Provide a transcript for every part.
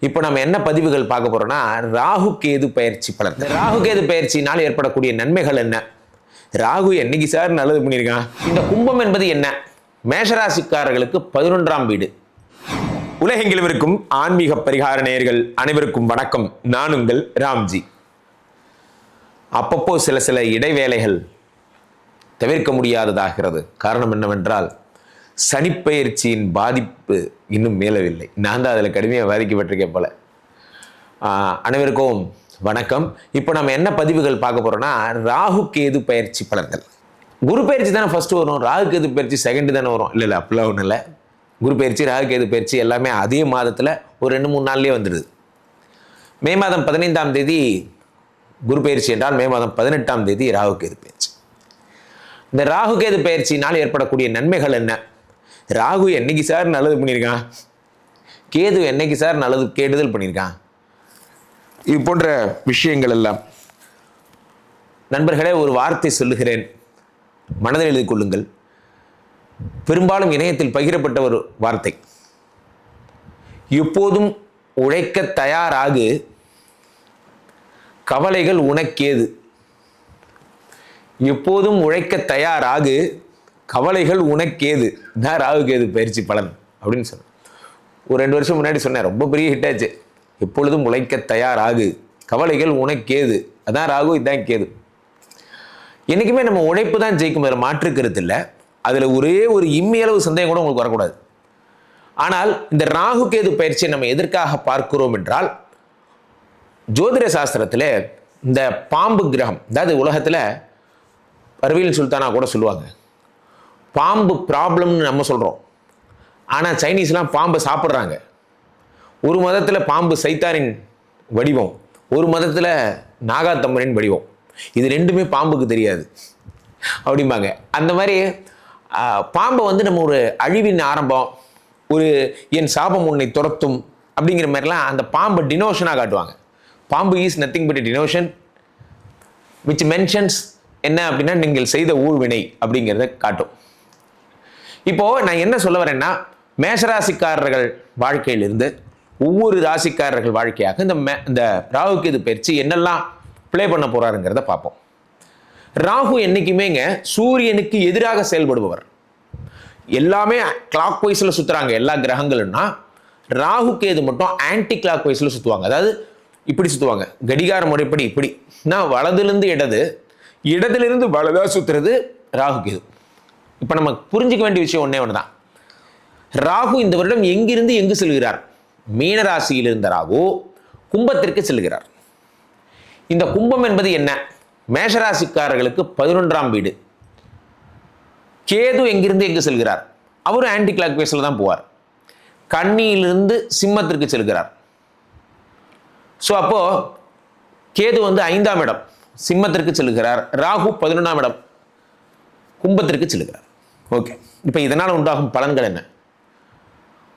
இப்போ நம்ம என்ன பதிவுகள் பார்க்க போறோம்னா ராகு கேது பயிற்சி பலன். ராகு கேது பயிற்சினால் ஏற்படக்கூடிய நன்மைகள் என்ன? ராகு என்னைக்கு சார் நல்லது பண்ணியிருக்கான்? இந்த கும்பம் என்பது என்ன? மேஷராசிக்காரர்களுக்கு பதினொன்றாம் வீடு. உலகெங்கிலும் இருக்கும் ஆன்மீக பரிகார நேயர்கள் அனைவருக்கும் வணக்கம். நான் உங்கள் ராம்ஜி. அப்பப்போ சில சில இடைவேளைகள் தவிர்க்க முடியாததாகிறது. காரணம் என்னவென்றால் சனிப்பயிற்சியின் பாதிப்பு இன்னும் மேலவில்லை. நான் தான் அதில் கடுமையாக பாதிக்கப்பட்டிருக்கேன் போல. அனைவருக்கும் வணக்கம். இப்போ நம்ம என்ன பதிவுகள் பார்க்க போகிறோம்னா ராகு கேது பயிற்சி பலன்கள். குரு பயிற்சி தானே ஃபஸ்ட்டு வரும் ராகு கேது பயிற்சி செகண்டு தானே வரும். இல்லை இல்லை அப்படிலாம் ஒன்றும் இல்லை. குரு பயிற்சி ராகு கேது பயிற்சி எல்லாமே அதே மாதத்தில் ஒரு ரெண்டு மூணு நாள்லேயே வந்துடுது. மே மாதம் பதினைந்தாம் தேதி குரு பயிற்சி என்றால் மே மாதம் பதினெட்டாம் தேதி ராகு கேது பயிற்சி. இந்த ராகு கேது பயிற்சியினால் ஏற்படக்கூடிய நன்மைகள் என்ன? ராகு என்னைக்கு சார் நல்லது பண்ணியிருக்கான்? கேது என்னைக்கு சார் நல்லது கேடுதல் பண்ணியிருக்கான்? இது போன்ற விஷயங்கள் எல்லாம் நண்பர்களே ஒரு வார்த்தை சொல்லுகிறேன். மனதில் எழுதிக் கொள்ளுங்கள். பெரும்பாலும் இணையத்தில் பகிரப்பட்ட ஒரு வார்த்தை. எப்போதும் உழைக்க தயாராகு கவலைகள் உனக்கேது. எப்போதும் உழைக்க தயாராகு கவலைகள் உனக்கேது? தான் ராகு கேது பயிற்சி பலன்? அப்படின்னு சொன்னேன். ஒரு ரெண்டு வருஷம் முன்னாடி சொன்னேன் ரொம்ப பெரிய ஹிட் ஆச்சு. எப்பொழுதும் உழைக்க தயாராகு கவலைகள் உனக்கேது? அதான் ராகு இதுதான் கேது. என்றைக்குமே நம்ம உழைப்பு தான் ஜெயிக்கும் அதில் மாற்றுக்கிறது இல்லை. அதில் ஒரே ஒரு இம்மியளவு சந்தேகம் கூட உங்களுக்கு வரக்கூடாது. ஆனால் இந்த ராகு கேது பயிற்சியை நம்ம எதற்காக பார்க்கிறோம் என்றால் ஜோதிட சாஸ்திரத்தில் இந்த பாம்பு கிரகம் அதாவது உலகத்தில் பர்வீன் சுல்தானா கூட சொல்லுவாங்க. பாம்பு ப்ராப்ளம்னு நம்ம சொல்கிறோம் ஆனால் சைனீஸ்லாம் பாம்பை சாப்பிட்றாங்க. ஒரு மதத்தில் பாம்பு சைத்தாரின் வடிவம் ஒரு மதத்தில் நாகாத்தம்மனின் வடிவம். இது ரெண்டுமே பாம்புக்கு தெரியாது. அப்படிம்பாங்க. அந்த மாதிரி பாம்பை வந்து நம்ம ஒரு அழிவின் ஆரம்பம் ஒரு என் சாபம் உன்னை துரத்தும் அப்படிங்கிற மாதிரிலாம் அந்த பாம்பை டினோஷனாக காட்டுவாங்க. பாம்பு is nothing but denotation which mentions என்ன அப்படின்னா நீங்கள் செய்த ஊழ்வினை அப்படிங்கிறத காட்டும். இப்போ நான் என்ன சொல்ல வரேன்னா மேஷராசிக்காரர்கள் வாழ்க்கையிலிருந்து ஒவ்வொரு ராசிக்காரர்கள் வாழ்க்கையாக இந்த மே இந்த ராகு இது பயிற்சி என்னெல்லாம் ப்ளே பண்ண போறாருங்கிறத பார்ப்போம். ராகு என்னைக்குமேங்க சூரியனுக்கு எதிராக செயல்படுபவர். எல்லாமே கிளாக் வைஸில் சுற்றுறாங்க எல்லா கிரகங்களும்னா ராகு கேது மட்டும் ஆன்டி கிளாக் வைஸில் சுற்றுவாங்க அதாவது இப்படி சுற்றுவாங்க கடிகார முறைப்படி இப்படி. நான் வலதுலேருந்து இடது இடதுலேருந்து வலதாக சுற்றுறது ராகு கேது. இப்போ நம்ம புரிஞ்சிக்க வேண்டிய விஷயம் ஒன்றே ஒன்று தான் ராகு இந்த வருடம் எங்கிருந்து எங்கு செல்கிறார்? மீனராசியில் இருந்த ராகு கும்பத்திற்கு செல்கிறார். இந்த கும்பம் என்பது என்ன? மேஷராசிக்காரர்களுக்கு பதினொன்றாம் வீடு. கேது எங்கிருந்து எங்கு செல்கிறார்? அவரும் ஆன்டி கிளாக் பேஸில் தான் போவார். கன்னியிலிருந்து சிம்மத்திற்கு செல்கிறார். ஸோ அப்போ கேது வந்து ஐந்தாம் இடம். சிம்மத்திற்கு செல்கிறார். ராகு பதினொன்றாம் இடம். கும்பத்திற்கு செல்கிறார். ஓகே. இப்போ இதனால் உண்டாகும் பலன்கள் என்ன?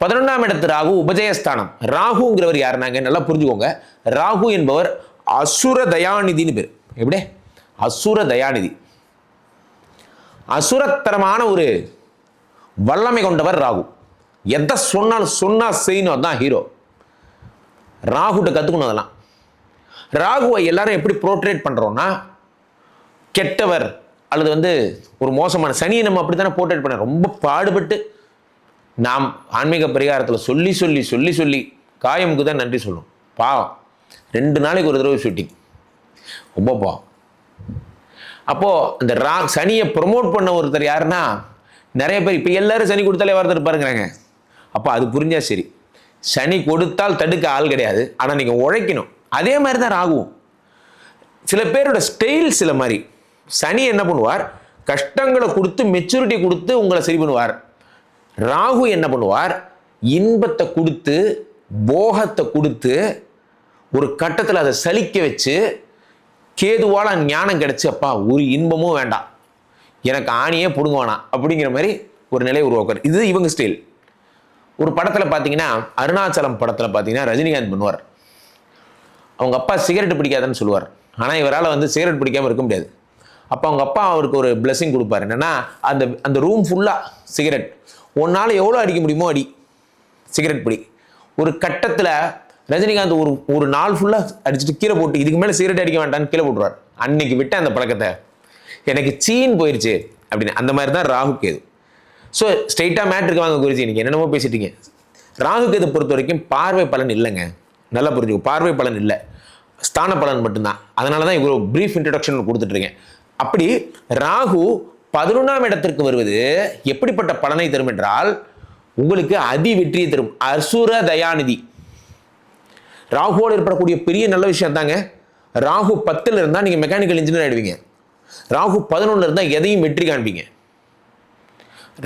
பதினொன்றாம் இடத்து ராகு உபஜயஸ்தானம். ராகுங்கிறவர் யாருனாங்க நல்லா புரிஞ்சுக்கோங்க. ராகு என்பவர் அசுர தயாநிதின்னு பேர். எப்படி? அசுர தயாநிதி. அசுரத்தரமான ஒரு வல்லமை கொண்டவர் ராகு. எதை சொன்னாலும் சொன்னால் செய்யணும் அதுதான் ஹீரோ ராகுட்ட கற்றுக்கணும் அதெல்லாம். ராகுவை எல்லாரும் எப்படி ப்ரோட்ரேட் பண்ணுறோன்னா கெட்டவர் அல்லது வந்து ஒரு மோசமான சனியை நம்ம அப்படி தானே போர்ட்ரேட் பண்ண ரொம்ப பாடுபட்டு நாம் ஆன்மீக பரிகாரத்தில் சொல்லி சொல்லி சொல்லி சொல்லி காயமுக்கு தான் நன்றி சொல்லணும். பாவம். ரெண்டு நாளைக்கு ஒரு தடவை ஷூட்டிங் ரொம்ப பாவம். அப்போது அந்த ரா சனியை ப்ரொமோட் பண்ண ஒருத்தர் யாருன்னா நிறைய பேர் இப்போ எல்லாரும் சனி கொடுத்தாலே ஒருத்தர் பாருங்கிறாங்க அப்போ அது புரிஞ்சால் சரி. சனி கொடுத்தால் தடுக்க ஆள் கிடையாது. ஆனால் நீங்கள் உழைக்கணும். அதே மாதிரி தான் ராகுவும். சில பேரோட ஸ்டைல் சில மாதிரி. சனி என்ன பண்ணுவார்? கஷ்டங்களை கொடுத்து மெச்சூரிட்டி கொடுத்து உங்களை சரி பண்ணுவார். ராகு என்ன பண்ணுவார்? இன்பத்தை கொடுத்து போகத்தை கொடுத்து ஒரு கட்டத்தில் அதை சலிக்க வச்சு கேதுவால் ஞானம் கிடச்சி அப்பா ஒரு இன்பமும் வேண்டாம். எனக்கு ஆணியே பிடுங்க வேணாம் அப்படிங்கிற மாதிரி ஒரு நிலை உருவாக்குறார் இது இவங்க ஸ்டைல் ஒரு படத்தில் பார்த்தீங்கன்னா அருணாச்சலம் படத்தில் பார்த்தீங்கன்னா ரஜினிகாந்த் பண்ணுவார். அவங்க அப்பா சிகரெட் பிடிக்காதுன்னு சொல்லுவார். ஆனால் இவரால் வந்து சிகரெட் பிடிக்காமல் இருக்க முடியாது. அப்போ அவங்க அப்பா அவருக்கு ஒரு பிளெஸிங் கொடுப்பாரு. என்னென்னா அந்த அந்த ரூம் ஃபுல்லாக சிகரெட் உன்னால் எவ்வளோ அடிக்க முடியுமோ அடி. சிகரெட் பிடி. ஒரு கட்டத்தில் ரஜினிகாந்த் ஒரு ஒரு நாள் ஃபுல்லாக அடிச்சுட்டு கீழே போட்டு இதுக்கு மேலே சிகரெட் அடிக்க வேண்டாம்னு கீழே போட்டுருவார். அன்னைக்கு விட்ட அந்த பழக்கத்தை. எனக்கு சீன் போயிடுச்சு அப்படின்னு. அந்த மாதிரி தான் ராகு கேது. ஸோ ஸ்ட்ரெயிட்டாக மேட்ருக்கு வாங்க குருஜி நீங்கள் என்னென்னமோ பேசிட்டீங்க. ராகு கேது பொறுத்த வரைக்கும் பார்வை பலன் இல்லைங்க. நல்லா புரிஞ்சுக்கோ. பார்வை பலன் இல்லை. ஸ்தான பலன் மட்டும்தான். அதனால தான் இவ்வளோ ப்ரீஃப் இன்ட்ரடக்ஷன் கொடுத்துட்ருக்கேன் அப்படி ராகு பதினொன்றாம் இடத்திற்கு வருவது எப்படிப்பட்ட பலனை தரும் என்றால் உங்களுக்கு அதி வெற்றியை தரும். அசுர தயாநிதி. ராகுவோடு ஏற்படக்கூடிய பெரிய நல்ல விஷயம் தாங்க ராகு பத்தில் இருந்தால் நீங்கள் மெக்கானிக்கல் இன்ஜினியர் ஆகிடுவீங்க ராகு பதினொன்றில் இருந்தால் எதையும் வெற்றி காண்பீங்க.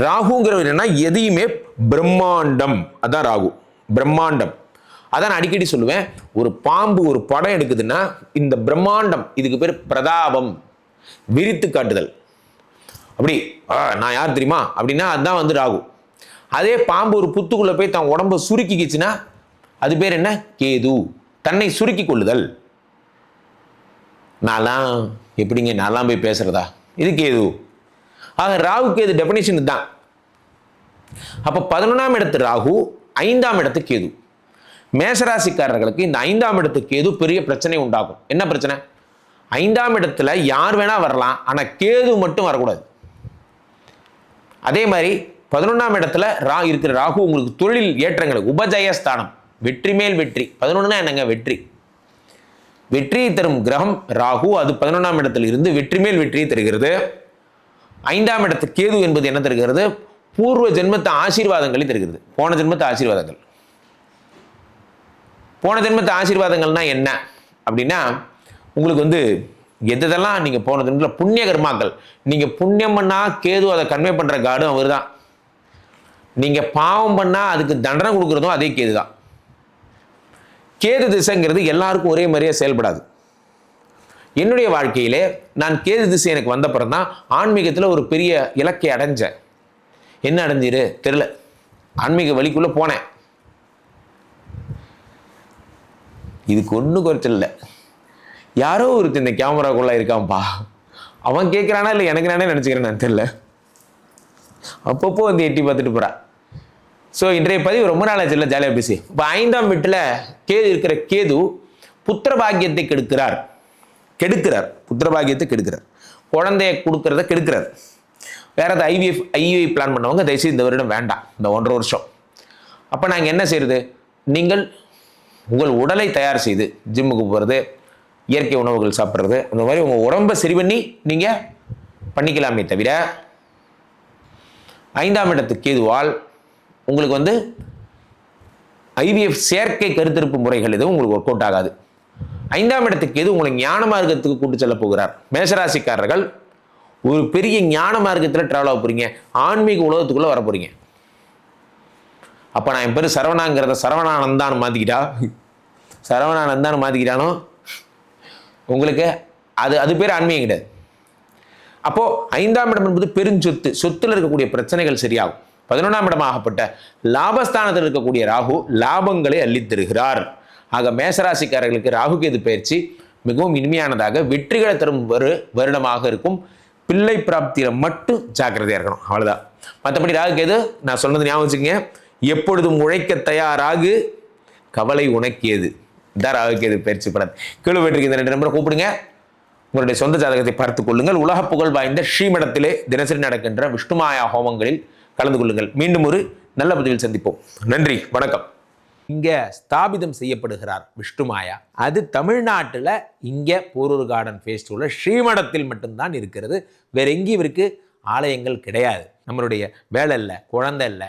ராகுங்கிறது என்னன்னா எதையுமே பிரம்மாண்டம். அதான் ராகு. பிரம்மாண்டம். அதான் நான் அடிக்கடி சொல்லுவேன். ஒரு பாம்பு ஒரு படம் எடுக்குதுன்னா இந்த பிரம்மாண்டம் இதுக்கு பேர் பிரதாபம். விரித்து காட்டுதல். அப்படி நான் யார் தெரியுமா? அப்படின்னா அதுதான் வந்து ராகு. அதே பாம்பு ஒரு புத்துக்குள்ளே போய் தன் உடம்ப சுருக்கிக்கிச்சுன்னா அது பேர் என்ன? கேது. தன்னை சுருக்கி கொள்ளுதல். நான்லாம் எப்படிங்க நான்லாம் போய் பேசுறதா? இது கேது. ஆக ராகுக்கு இது டெஃபினேஷன் தான் அப்போ பதினொன்றாம் இடத்து ராகு ஐந்தாம் இடத்து கேது. மேசராசிக்காரர்களுக்கு இந்த ஐந்தாம் இடத்து கேது பெரிய பிரச்சனை உண்டாகும். என்ன பிரச்சனை? ஐந்தாம் இடத்துல யார் வேணால் வரலாம் ஆனால் கேது மட்டும் வரக்கூடாது. அதே மாதிரி பதினொன்றாம் இடத்துல ரா இருக்கிற ராகு உங்களுக்கு தொழில் ஏற்றங்களுக்கு உபஜயஸ்தானம் வெற்றி மேல் வெற்றி. பதினொன்றுனா என்னங்க? வெற்றி. வெற்றியை தரும் கிரகம் ராகு அது பதினொன்றாம் இடத்தில் இருந்து வெற்றி மேல் வெற்றியை தருகிறது. ஐந்தாம் இடத்து கேது என்பது என்ன தருகிறது? பூர்வ ஜென்மத்து ஆசீர்வாதங்களை தருகிறது. போன ஜென்மத்து ஆசீர்வாதங்கள். போன ஜென்மத்து ஆசீர்வாதங்கள்னா என்ன? அப்படின்னா உங்களுக்கு வந்து எதெல்லாம் நீங்கள் போனதுன்ற புண்ணிய கர்மாக்கள். நீங்கள் புண்ணியம் பண்ணால் கேது அதை கன்வே பண்ணுற காடும் அவர் தான் நீங்கள் பாவம் பண்ணால் அதுக்கு தண்டனை கொடுக்குறதும் அதே கேது தான் கேது திசைங்கிறது எல்லாருக்கும் ஒரே மாதிரியே செயல்படாது. என்னுடைய வாழ்க்கையிலே நான் கேது திசை எனக்கு வந்தப்புறம் தான் ஆன்மீகத்தில் ஒரு பெரிய இலக்கை அடைஞ்சேன். என்ன அடைஞ்சிரு? தெரில ஆன்மீக வழிக்குள்ளே போனேன். இதுக்கு ஒன்றும் குறைச்சல் இல்லை. யாரோ ஒருத்தர் இந்த கேமராக்குள்ளே இருக்கான்ப்பா. அவன் கேட்குறானா இல்லை எனக்கு நானே நினச்சிக்கிறேன் நான் தெரில அப்பப்போ வந்து எட்டி பார்த்துட்டு போகிறான் ஸோ இன்றைய பதிவு ரொம்ப நாள் ஆச்சு இல்லை ஜாலியாக பேசி. இப்போ ஐந்தாம் வீட்டில் கேது இருக்கிற கேது புத்திர பாக்கியத்தை கெடுக்கிறார். கெடுக்கிறார். புத்திர பாக்கியத்தை கெடுக்கிறார். குழந்தைய கொடுக்கறத கெடுக்கிறார். வேற ஏதாவது ஐவிஎஃப் ஐவிஐ பிளான் பண்ணவங்க தயவுசெய்து இந்த வருடம் வேண்டாம். இந்த ஒன்றரை வருஷம். அப்போ நாங்கள் என்ன செய்யறது நீங்கள் உங்கள் உடலை தயார் செய்து ஜிம்முக்கு போகிறது இயற்கை உணவுகள் சாப்பிட்றது. அந்த மாதிரி உங்கள் உடம்பை சரி பண்ணி நீங்கள் பண்ணிக்கலாமே தவிர ஐந்தாம் இடத்து கேதுவால் உங்களுக்கு வந்து ஐவிஎஃப் செயற்கை கருத்திருப்பு முறைகள் எதுவும் உங்களுக்கு ஒர்க் அவுட் ஆகாது. ஐந்தாம் இடத்துக்கு எது உங்களை ஞான மார்க்கத்துக்கு கூட்டு செல்ல போகிறார். மேஷராசிக்காரர்கள் ஒரு பெரிய ஞான மார்க்கத்தில் ட்ராவல் ஆக போறீங்க. ஆன்மீக உலகத்துக்குள்ளே வர போறீங்க. அப்போ நான் என் பேர் சரவணாங்கிறத சரவணானந்தான்னு மாற்றிக்கிட்டா சரவணானந்தான்னு மாற்றிக்கிட்டானோ உங்களுக்கு அது அது பேர் ஆன்மீகம் கிடையாது. அப்போ ஐந்தாம் இடம் என்பது பெருஞ்சொத்து சொத்தில் இருக்கக்கூடிய பிரச்சனைகள் சரியாகும். பதினொன்றாம் இடம் ஆகப்பட்ட லாபஸ்தானத்தில் இருக்கக்கூடிய ராகு லாபங்களை அள்ளித்தருகிறார் ஆக மேசராசிக்காரர்களுக்கு ராகு கேது பயிற்சி மிகவும் இனிமையானதாக வெற்றிகளை தரும் ஒரு வருடமாக இருக்கும். பிள்ளை பிராப்தியில் மட்டும் ஜாக்கிரதையாக இருக்கணும். அவ்வளோதான் மற்றபடி ராகு கேது நான் சொன்னது ஞாபகம் வச்சுக்கோங்க. எப்பொழுதும் உழைக்க தயாராகு. கவலை உனக்கியது தாராவுக்கு இது பயிற்சி பலன். கீழே போயிட்டு இந்த ரெண்டு நம்பரை கூப்பிடுங்க. உங்களுடைய சொந்த ஜாதகத்தை பார்த்துக் கொள்ளுங்கள். உலக புகழ் வாய்ந்த ஸ்ரீமடத்திலே தினசரி நடக்கின்ற விஷ்ணுமாயா ஹோமங்களில் கலந்து கொள்ளுங்கள். மீண்டும் ஒரு நல்ல பதிவில் சந்திப்போம். நன்றி. வணக்கம். இங்கே ஸ்தாபிதம் செய்யப்படுகிறார் விஷ்ணுமாயா. அது தமிழ்நாட்டில் இங்கே போரூர் கார்டன் ஃபேஸ்டிவலில் ஸ்ரீமடத்தில் மட்டும்தான் இருக்கிறது. வேற எங்கேயும் இவருக்கு ஆலயங்கள் கிடையாது. நம்மளுடைய வேலை இல்லை குழந்தை இல்லை